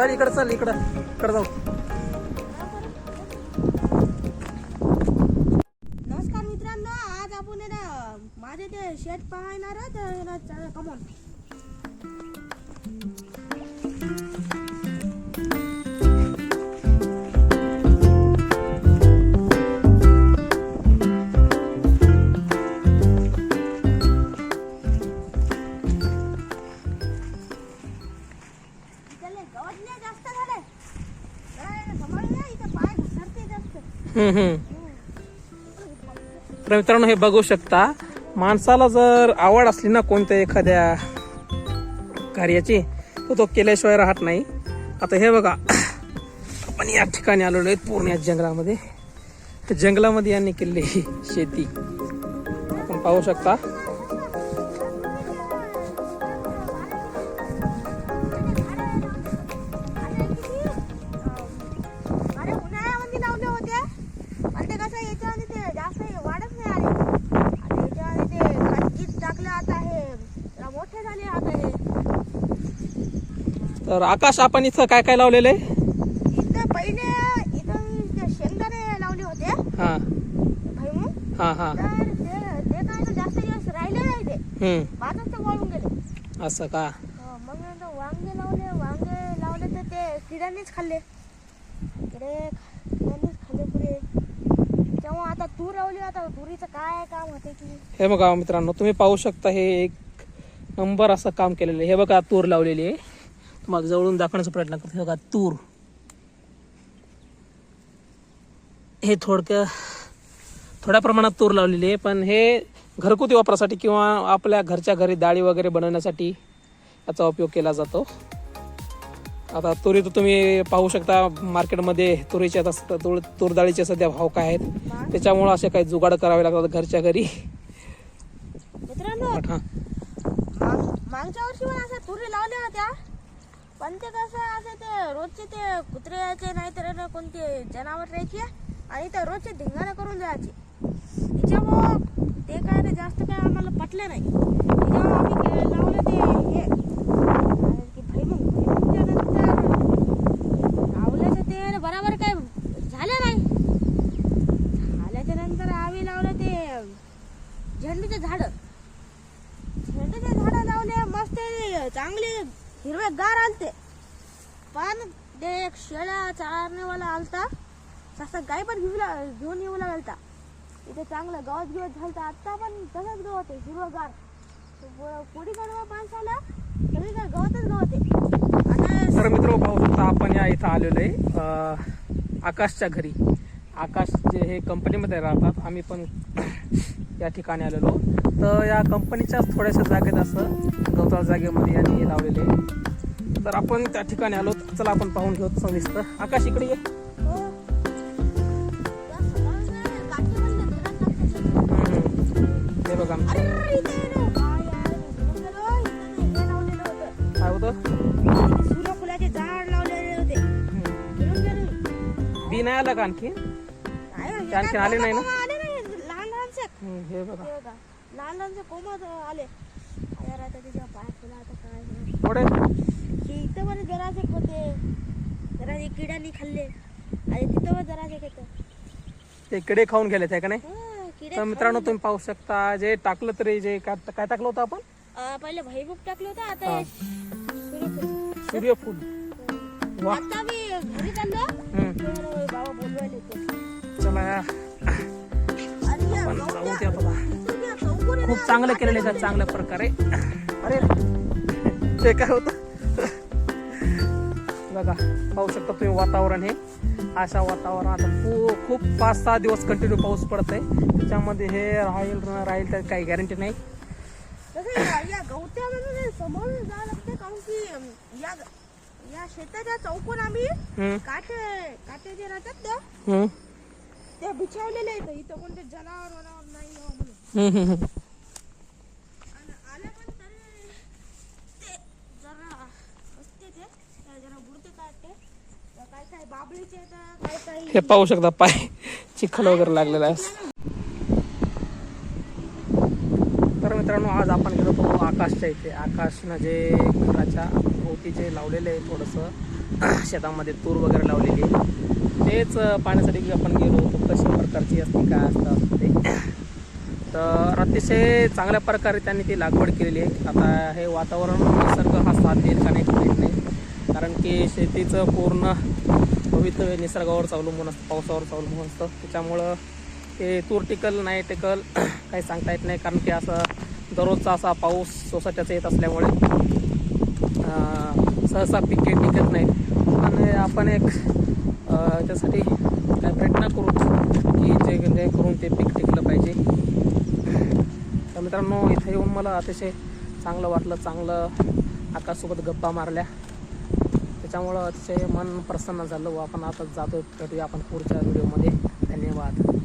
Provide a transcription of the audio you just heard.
चल इकडं चल इकडं. इकडं जाऊ. नमस्कार मित्रांनो आज आपण माझे ते शेत पाहणार आहे कमॉन तर मित्रांनो हे बघू शकता माणसाला जर आवड असली ना कोणत्या एखाद्या कार्याची तर तो केल्याशिवाय राहत नाही. आता हे बघा आपण या ठिकाणी आलेलो आहे पूर्ण या जंगलामध्ये. जंगलामध्ये यांनी केलेली शेती. आपण पाहू शकता. तर आकाश आपण इथं काय काय लावलेलं आहे इथं पहिले इथं ते शेंगदाणे लावले होते. हां. भैमूग हां हां. तर ते ते काय ना जास्त दिवस राहिले नाही ते. हम्म, ते वाळून गेले. असं का? हा, मग नंतर वांगे लावले वांगे लावले तर ते किड्यांनीच खाल्ले. किडे किड्यांनीच खाल्ले पुरे. तेव्हा आता तूर लावली आता तुरीचं काय काम होते की? हे बघा मित्रांनो तुम्ही पाहू शकता हे एक नंबर असं काम केलेलं आहे. हे बघा तूर लावलेली आहे. तुम्हाला जवळून दाखवण्याचा प्रयत्न करतो. हे बघा तूर. हे थोडक्या थोड्या प्रमाणात तूर लावलेली आहे पण हे घरगुती वापरासाठी किंवा आपल्या घरच्या घरी डाळी वगैरे बनवण्यासाठी याचा उपयोग केला जातो. आता तुरी तर तुम्ही पाहू शकता मार्केटमध्ये तुरीचे आता तूर तूर डाळीचे सध्या भाव काय आहेत त्याच्यामुळं असे काही जुगाड करावे लागतात घरच्या घरी. मित्रांनो हा. मागच्या वर्षी पण असं तुरी लावल्या होत्या. पण ते कसं असं ते रोजचे ते कुत्रे यायचे नाहीतर ना कोणते जनावर यायचे आणि ते रोजचे धिंगाणा करून जायचे. त्याच्यामुळं ते काय रे जास्त काय आम्हाला पटलं नाही. त्याच्यामुळं आम्ही लावलं ते हे. काय की भैमुग भैमुगच्या लावल्याचं ते बराबर काय झालं नाही. झाल्याच्यानंतर आम्ही लावलं ते झेंडूचे झाडं. झेंडूचे झाडं लावले मस्त चांगले हिरवे गार आलते. पण ते एक शेळ्या चारण्यावाला आलता. तसा गाय पण घेऊ घेऊन येऊ लागलता. इथे चांगलं गवत गिवत झालता. आत्ता पण तसंच गवत आहे हिरवं गार. पुढी कडवा माणसाला सगळीकडे गवतच गवत आहे. तर मित्र पाहू शकता आपण या इथं आलेलो आहे. आकाशच्या घरी. आकाश जे हे कंपनीमध्ये राहतात आम्ही पण या ठिकाणी आलेलो. तर या कंपनीच्याच थोड्याशा जागेत असं गवताळ जागेमध्ये यांनी हे लावलेले. तर आपण त्या ठिकाणी आलो. चला आपण पाहून घेऊ सविस्तर. आकाश इकडे ये. हे बघा. काय होतं. सूर्यफुलाचे झाड लावलेले होते बी नाही आलं का आणखी? नाही, आणखी आले नाही ना? कोंबं आले नाही लहान लहानसे हम्म, हे बघा. हे बघा. लहान लहानसे कोंबड आले. यार आता त्याच्या पाय फुला आता काय होणार? थोडे हे इथं जरासे होते जरासे किड्यांनी खाल्ले. आणि तिथं पण जरासे होते ते किडे खाऊन गेले ते का नाही? हा, किडे तर मित्रांनो तुम्ही पाहू शकता जे टाकलं तरी जे काय काय टाकलं होतं आपण? अं, पहिले भैमुख टाकलं होतं आता हा. हे सूर्यफूल. सूर्यफूल. वा आता मी घरी चाललो. हम्म. तर बाबा बोलवायला येतो. चला. या. जाऊ खूप चांगलं केलेलं आहे चांगल्या प्रकारे अरे. ते काय होत? बघा पाहू शकता तुम्ही वातावरण हे. अशा वातावरणात खूप खूप पाच सहा दिवस कंटिन्यू पाऊस पडत आहे त्याच्यामध्ये हे राहील न राहील तर काही गॅरंटी नाही. या या गवत्यामध्ये समोर जावं लागतं कारण की अं, या या शेताच्या चौकोन आम्ही काटे काटे जे राहतात ना हम्म, ते बिछावलेले आहेत इथं कोणते जनावर वनावर नाही यावं म्हणून. हम्म, हम्म, हम्म. आणि आले पण तरी ते जरा असते ते ते जरा बुडते काटे तर काय काय बाबळीचे येतात काय काय हे पाहू शकता पाय चिखल वगैरे लागलेला आहे. तर मित्रांनो आज आपण गेलो होतो आकाशच्या इथे. आकाशनं जे घराच्या भोवती जे लावलेलं आहे थोडंसं. शेतामध्ये तूर वगैरे लावलेली आहे. तेच पाहण्यासाठी आपण गेलो होतो. कशी प्रकारची असते काय असतं ते. तर अतिशय चांगल्या प्रकारे त्यांनी ती लागवड केलेली आहे. आता हे वातावरण निसर्ग हा साथ देईल का नाही माहीत नाही. कारण की शेतीचं पूर्ण भवितव्य निसर्गावर अवलंबून असतं पावसावर अवलंबून असतं. त्याच्यामुळं ते तूर टिकल नाही टिकल काही सांगता येत नाही. कारण की असं दररोजचा असा पाऊस सोसाट्याचा येत असल्यामुळे सहसा पिके टिकत नाहीत. आणि आपण एक त्यासाठी काय प्रयत्न करू की जे करून ते पीक टिकलं पाहिजे. तर मित्रांनो इथे येऊन मला अतिशय चांगलं वाटलं चांगलं आकाशसोबत गप्पा मारल्या. त्याच्यामुळं अतिशय मन प्रसन्न झालं. व आपण आता जातो भेटूया आपण पुढच्या व्हिडिओमध्ये. धन्यवाद.